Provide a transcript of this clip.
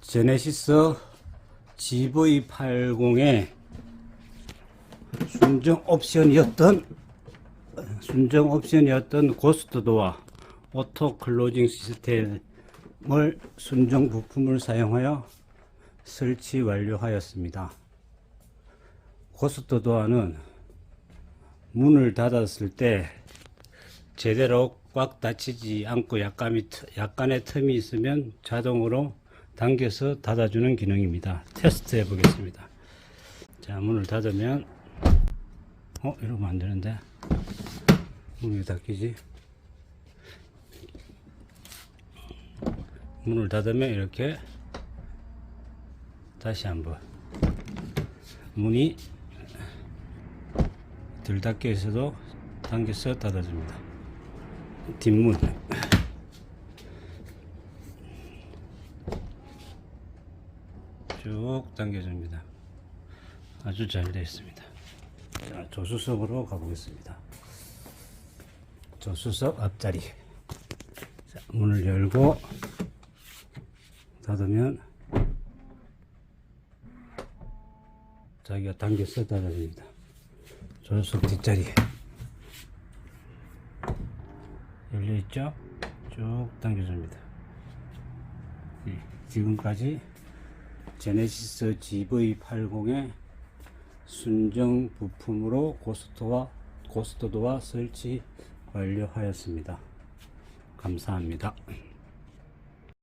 제네시스 GV80의 순정 옵션이었던 순정 옵션이었던 고스트 도어 오토 클로징 시스템을 순정 부품을 사용하여 설치 완료하였습니다. 고스트 도어는 문을 닫았을 때 제대로 꽉 닫히지 않고 약간의, 트- 약간의 틈이 있으면 자동으로 당겨서 닫아주는 기능입니다. 테스트 해 보겠습니다. 자, 문을 닫으면, 어, 이러면 안 되는데. 문이 왜 닫히지? 문을 닫으면 이렇게 다시 한번 문이 덜 닫혀 있어도 당겨서 닫아줍니다. 뒷문 쭉 당겨줍니다. 아주 잘 되어 있습니다. 자, 조수석으로 가보겠습니다. 조수석 앞자리. 자, 문을 열고 닫으면 자기가 당겨서 닫아줍니다. 조수석 뒷자리. 열려 있죠? 쭉 당겨줍니다. 예, 지금까지 제네시스 GV80의 순정 부품으로 고스트와 고스트도와 설치 완료하였습니다. 감사합니다.